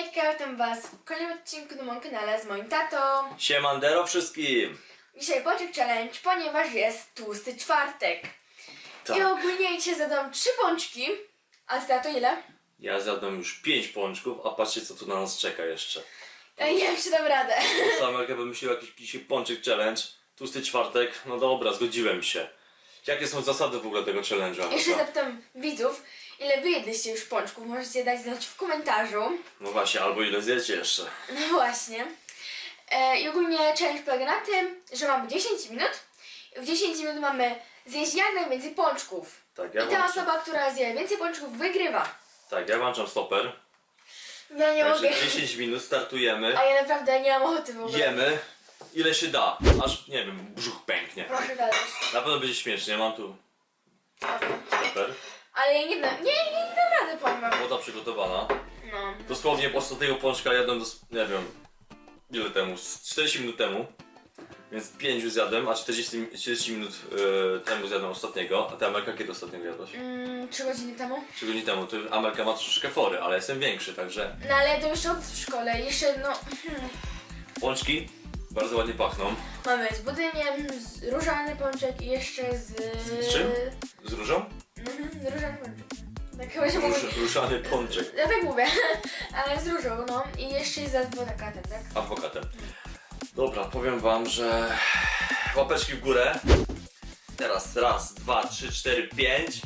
Hejka, witam was w kolejnym odcinku na moim kanale z moim tatą. Siemandero wszystkim! Dzisiaj pączek challenge, ponieważ jest tłusty czwartek. Tak. I ogólnie dzisiaj zadam trzy pączki. A ty tato ile? Ja zjadłem już 5 pączków, a patrzcie co tu na nas czeka jeszcze. Ja nie wiem, czy dam radę. Sam jak ja wymyślił jakiś dzisiaj pączek challenge, tłusty czwartek, no dobra, zgodziłem się. Jakie są zasady w ogóle tego challenge'a? Jeszcze zapytam widzów, ile wy jedliście już pączków. Możecie dać znać w komentarzu. No właśnie, albo ile zjecie jeszcze. No właśnie. E, I ogólnie challenge polega na tym, że mamy 10 minut. I w 10 minut mamy zjeść jak najwięcej pączków. Tak, ja I ta włączam, osoba, która zje więcej pączków, wygrywa. tak, ja włączam stoper. Ja nie mogę. Także 10 minut startujemy, A ja naprawdę nie mam ochoty w ogóle. jemy, ile się da. Aż, nie wiem, brzuch pęknie. Proszę dalej. Na pewno będzie śmiesznie, mam tu stoper. Ale ja nie dam, nie, nie, nie dam rady, powiem wam. Woda przygotowana. No. Dosłownie ostatniego pączka jadłem, dos- nie wiem, ile temu, z 40 minut temu. Więc 5 już zjadłem, a 40, 40 minut e, temu zjadłem ostatniego. A ty Amelka kiedy ostatniego jadłaś? Mm, trzy godziny temu. 3 godziny temu. To Amelka ma troszeczkę fory, ale jestem większy, także No ale to jeszcze od w szkole. Jeszcze no. Hmm. pączki bardzo ładnie pachną. Mamy z budyniem, z różany pączek i jeszcze z... Z czym? Z różą? z różą pączek. Tak chyba się mówi. Róż, różany pączek. Ja tak mówię, ale z różą, no. I jeszcze jest z adwokatem, tak? Adwokatem. Dobra, powiem wam, że łapeczki w górę. Teraz raz, dwa, trzy, cztery, pięć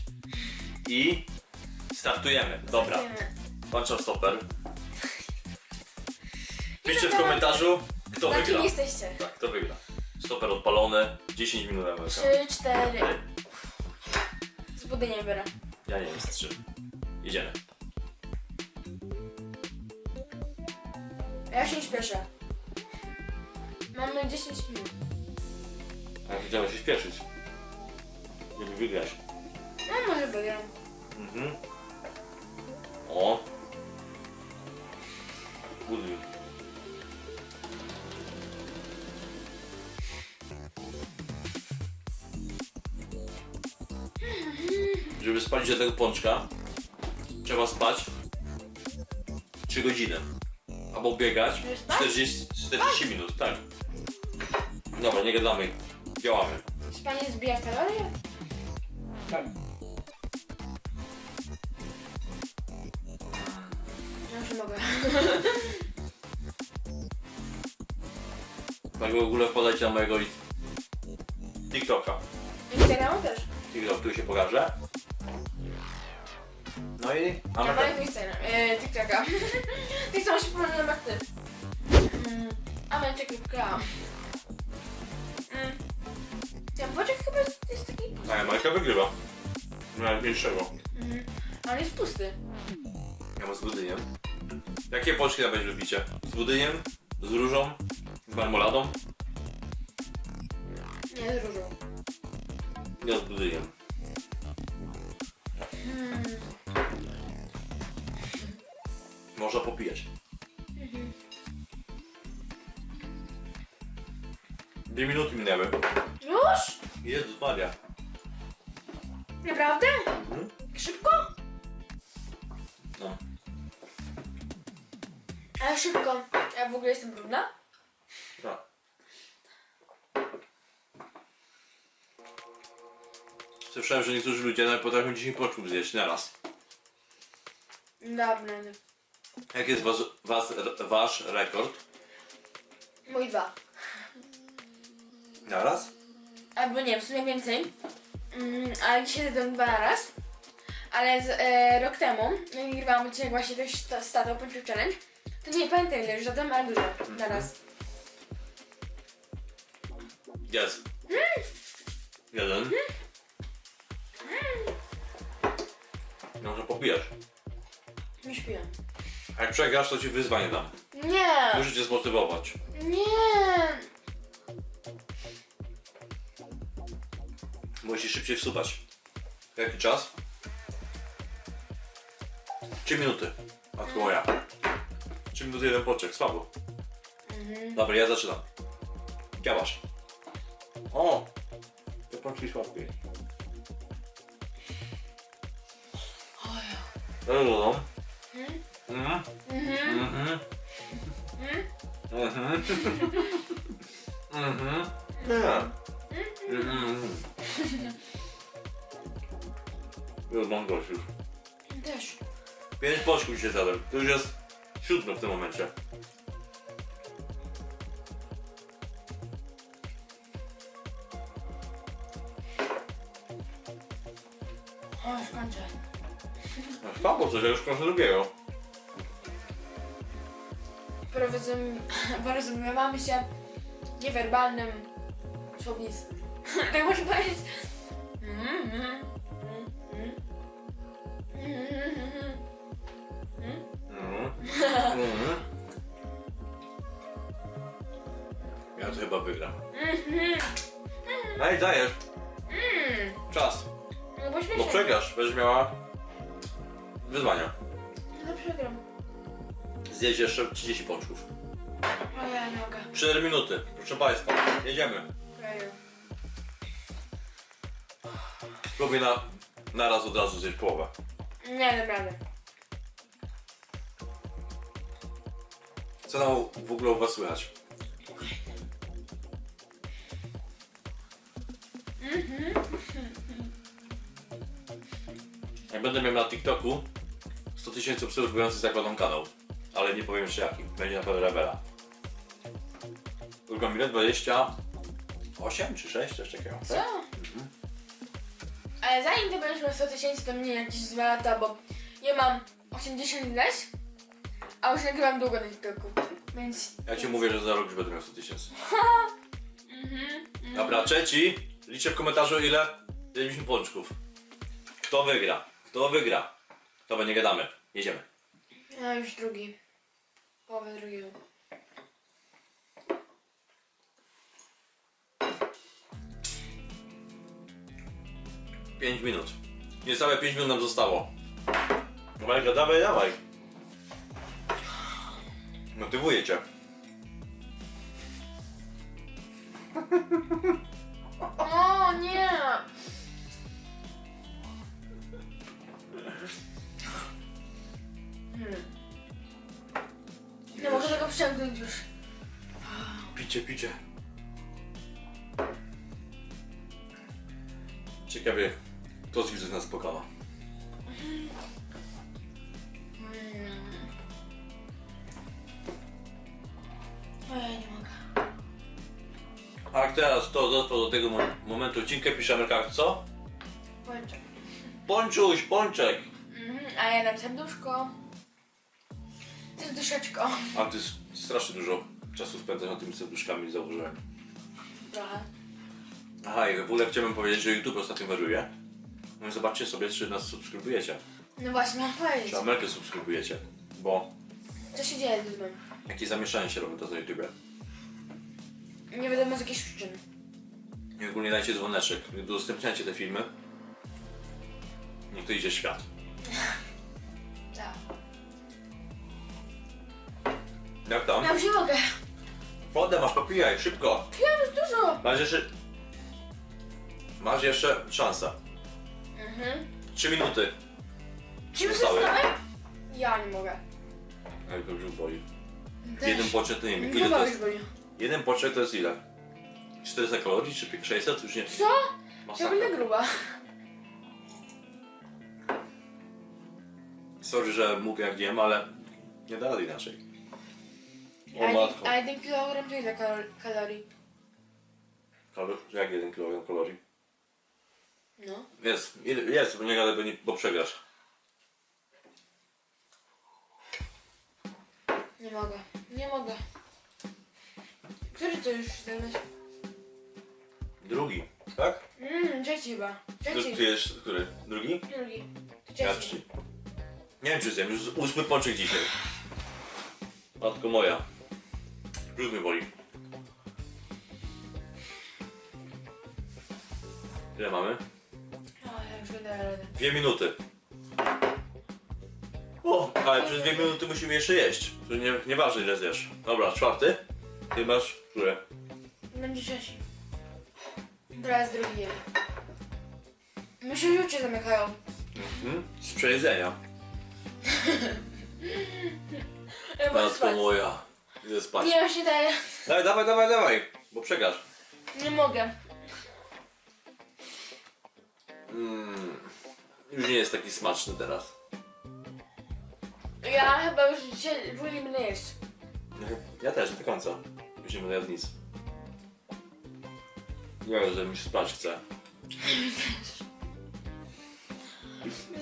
i startujemy. Dobra, Zaczniemy. kończę stoper. Piszcie w komentarzu, kto Za kim wygra. jesteście? Tak, kto wygra. Stoper odpalony, 10 minut na 3, 4, pudynia biorę. Ja nie wiem, trzy. Jedziemy. Ja się nie śpieszę. Mamy 10 minut. A chciałem się śpieszyć. Żeby wygrać. No może wygram. Mhm. O. Budyń. Spalić do tego pączka, trzeba spać 3 godziny. Albo biegać Żeby spać? 40, 40 minut, tak. Dobra, nie gadamy. Działamy. Spanie zbija kalorie? Tak. Ja już mogę. Tak w ogóle podajcie na mojego TikToka. Instagramu też. TikTok tu się pokaże. No i Ja mamy mam Instagram, e, TikToka. Ty sam się pomyliłem jak ty. Mm, A mam wygrałam. Mm. Ten boczek chyba jest, jest taki pusty. A Majka wygrywa. Najmniejszego. Mm. Ale jest pusty. Ja mam z budyniem. Jakie pączki najbardziej lubicie? Z budyniem? Z różą? Z marmoladą? Nie, z różą. Nie z budyniem. Można popijać. Dwie minuty minęły. Już? Jezus Maria. Naprawdę? Mhm. Szybko? No. Ale szybko. Ja w ogóle jestem brudna? Tak. Słyszałem, że niektórzy ludzie nawet potrafią 10 pączków zjeść na raz. Dobra. Jaki jest wasz, was, wasz rekord? Mój dwa. Na raz? Albo nie, w sumie więcej. Mm, ale dzisiaj zjadłam dwa na raz. Ale z, e, rok temu, jak nagrywałam odcinek właśnie też sta- z tatą Challenge, to nie pamiętam ile już zjadłam, ale dużo na raz. Jest. Jeden. Może popijesz. Nie śpiłem. A jak przegrasz, to ci wyzwanie dam. Nie! Muszę cię zmotywować. Nie! Musisz szybciej wsuwać. Jaki czas? 3 minuty. Matko moja. 3 minuty, jeden poczek. Słabo. Mhm. Dobra, ja zaczynam. Działasz. O! Te pączki słabkie. No, no, no. Mhm. Mhm. Mhm. Mhm. Mhm. Nie. Mhm. Już mam dość już. Też. Pięć poczków się zjadłem. To już jest siódmy w tym momencie. O, już kończę. Słabo coś, ja już proszę drugiego. Porozum... Porozumiewamy się niewerbalnym słownictwem. tak można powiedzieć. Mhm, mhm, mhm. Mhm, mhm. Mhm. Mhm. Ja to chyba wygram. Ej, dajesz. Mm. Czas. No bo. Bo przegrasz, będziesz miała wyzwania. Zjedź jeszcze 30 pączków. O ja nie mogę. 4 minuty, proszę Państwa. Jedziemy. Ojeju. Spróbuj na, na raz od razu zjeść połowę. Nie, dam. Co tam w ogóle u Was słychać? Jak będę miał na TikToku 100 tysięcy obserwujących zakładam kanał. Ale nie powiem jeszcze jaki. Będzie na pewno rewela. Tylko ile? 28 czy 6? Coś takiego. Co? Ale zanim będziesz miał 100 tysięcy, to mnie jakieś 2 lata, bo ja mam 80 ileś, a już nagrywam długo na TikToku. Więc... Ja Ci mówię, że za rok już będę miał 100 tysięcy. Mhm. Dobra, trzeci. Liczę w komentarzu ile? 90 pączków. Kto wygra? Kto wygra? To będzie gadamy. Jedziemy. Ja już drugi. Drugiego. Pięć minut. Niecałe 5 minut nam zostało. Dawaj, dawaj, dawaj. Motywuję cię. Picie, picie. Ciekawie, kto z widzów nas pokona. Mm. O ja nie mogę. A teraz to dotrwał do tego mo- momentu odcinka, piszemy jak co? Pączek. Pączuś, pączek. Mhm, a ja dam serduszko. Serduszeczko. A ty s- strasznie dużo czasu spędzasz nad tymi serduszkami, zauważyłem. Trochę. Aha, i w ogóle chciałbym powiedzieć, że YouTube ostatnio wariuje. No i zobaczcie sobie, czy nas subskrybujecie. No właśnie, mam powiedzieć. Czy Amerykę subskrybujecie. Bo Co się dzieje z YouTube'em? jakieś zamieszanie się robi to na YouTube. Nie wiadomo z jakichś przyczyn. I ogólnie dajcie dzwoneczek, udostępniajcie te filmy. Niech to idzie świat. Tak. Jak tam? Ja już nie mogę. Wodę masz, popijaj, szybko. Ja już dużo. Masz jeszcze... Masz jeszcze szansę. Mhm. Trzy minuty. Czy już Zostały. zostałem? Ja nie mogę. Jak to brzuch boli. Jeden poczek to nie wiem, ile Głowa to już jest? boli. Jeden poczek to jest ile? 400 kalorii czy 600? Już nie... Co? Ja Masakra. będę gruba. Sorry, że mówię jak wiem, ale nie da rady inaczej. A O jeden, matko. a jeden kilogram to ile kalor- kalorii? Kalor- Jak jeden kilogram kalorii? No. Jest, ile- jest, bo nie gadaj, bo, nie, bo przegrasz. Nie mogę. Nie mogę. Który to już zamiast? Drugi, tak? Mmm, trzeci chyba. Ty, Trzeci. ty jest, który? Drugi? Drugi. Ja Trzeci. trzeci. Nie wiem czy zjem, już ósmy pączek dzisiaj. Matko moja. Brzuch mnie boli. Ile mamy? O, ja już nie dam rady. Dwie minuty. O, ale przez dwie minuty musimy jeszcze jeść. To nie, nieważne ile zjesz. Dobra, czwarty. Ty masz, które? Będzie trzeci. Teraz drugi jeden. Myślę, że oczy zamykają. Mhm. Z przejedzenia. Ja Matko moja. Idę spać. Nie, nie daję. Dawaj, dawaj, dawaj, dawaj, bo przegrasz. Nie mogę. Mm, już nie jest taki smaczny teraz. Ja chyba już dzisiaj wolę mnie jeść. Ja też, do końca. Już nie będę jadł nic. Ja że mi się spać chce.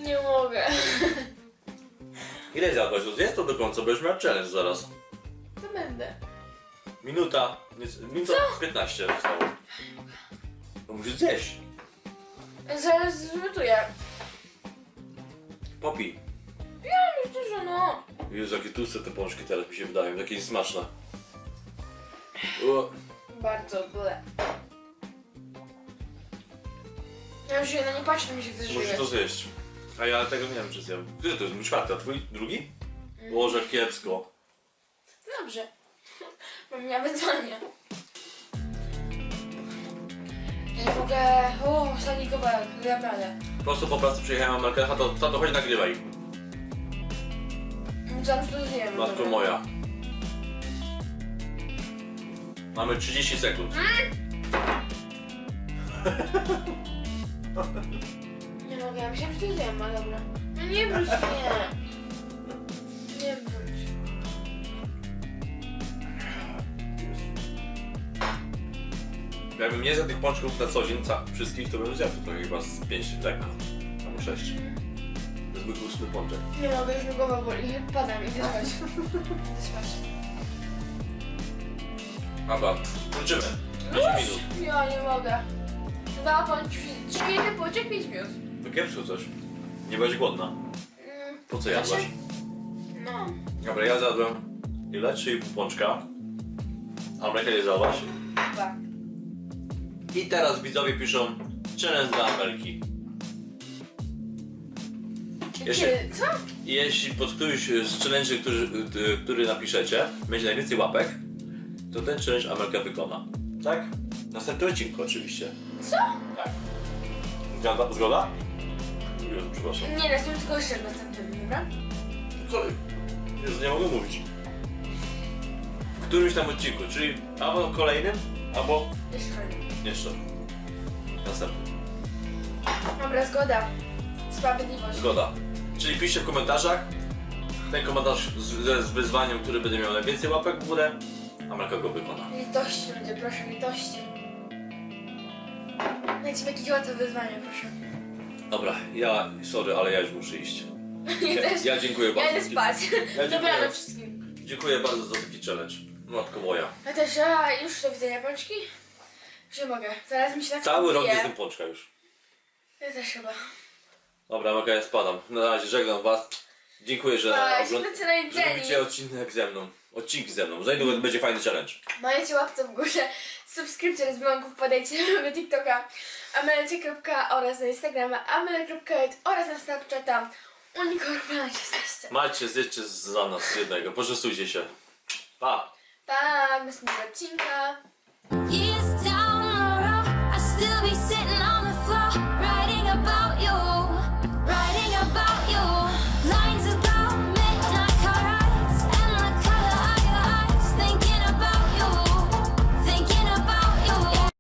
Nie mogę. Ile zjadłaś? Zjedz to do końca, bo już miał challenge zaraz. Minuta, minuta 15 zostało. No musisz zjeść. Zaraz zrzutuję. Popij. Mam już dużo, no. Jezu, jakie tłuste te pączki teraz mi się wydają, takie niesmaczne. O, Bardzo byle. Ja już się na nie patrzę, mi się chce Musisz żyć. to zjeść. A ja tego nie wiem, czy zjem. Który to jest? Mój czwarty, a twój drugi? Boże, kiepsko. Dobrze. Mam miała wyzwanie. Ja nie mogę... O, ostatni kawałek. Dam radę. Prosto po pracy przyjechałem na Melkecha, to, to, to chodź nagrywaj. Myślałam, że to zjemy. Matko dobra. moja. Mamy 30 sekund. Nie mogę, ja myślałam, że to zjem, ale dobra. No nie wróć mnie. Nie Jakbym nie zjadł tych pączków na co dzień, ca- wszystkich, to bym zjadł trochę chyba z 5 lekko. Albo 6. To jest zwykły ósmy pączek. Nie mogę, już mi głowa boli. Padam, idę spać. Idę spać. Dobra, kończymy. 5 minut. Ja nie mogę. Dwa bądź trzy jedny pociek, pięć minut. To kiepsko coś. Nie będziesz głodna. Mm, Po co jadłaś? No. Dobra, ja zjadłem ile? 3,5 pączka. A mleka nie zjadłaś? Dwa. I teraz widzowie piszą challenge dla Amelki. Jeszcze- Kiedy? Co? Jeśli pod któryś z challenge, który, który napiszecie, będzie najwięcej łapek, to ten challenge Amelka wykona. Tak? Następny odcinku oczywiście. Co? Tak. Zgoda? Zgoda? Jezu, przepraszam. Nie, następnym tylko jeszcze następnym, dobra? Sorry. Jezu, nie mogę mówić. W którymś tam odcinku, czyli albo kolejnym, albo Jeszcze. Następnym. Dobra, zgoda. Sprawiedliwość. Zgoda. Czyli piszcie w komentarzach ten komentarz z, z wyzwaniem, który będzie miał najwięcej łapek w górę, Amelka go wykona. Litości ludzie, proszę, litości. Dajcie mi jakieś łatwe wyzwanie, proszę. Dobra, ja, sorry, ale ja już muszę iść. Ja, też. ja dziękuję bardzo. Ja idę spać. Dziękuję. no wszystkim. Dziękuję bardzo za taki challenge. Matko moja. Ja też, a już do widzenia pączki. Że mogę. Zaraz mi się tak Cały rok jestem pączka już. Ja też chyba. Dobra, Amelka, ja spadam. Na razie żegnam was. Dziękuję, że, Pa, ogląd- świetnie na że jedzenie. robicie odcinek ze mną. Odcinki ze mną. Zajdę, będzie fajny challenge. Majecie łapce w górze, subskrypcję z wyłąków, podajcie na TikToka, amelecie. oraz na Instagrama, amele.ed oraz na Snapchata. Unikorpana 16. Macie, zjedźcie za nas jednego. Poczęstujcie się. Pa! Pa, do następnego odcinka.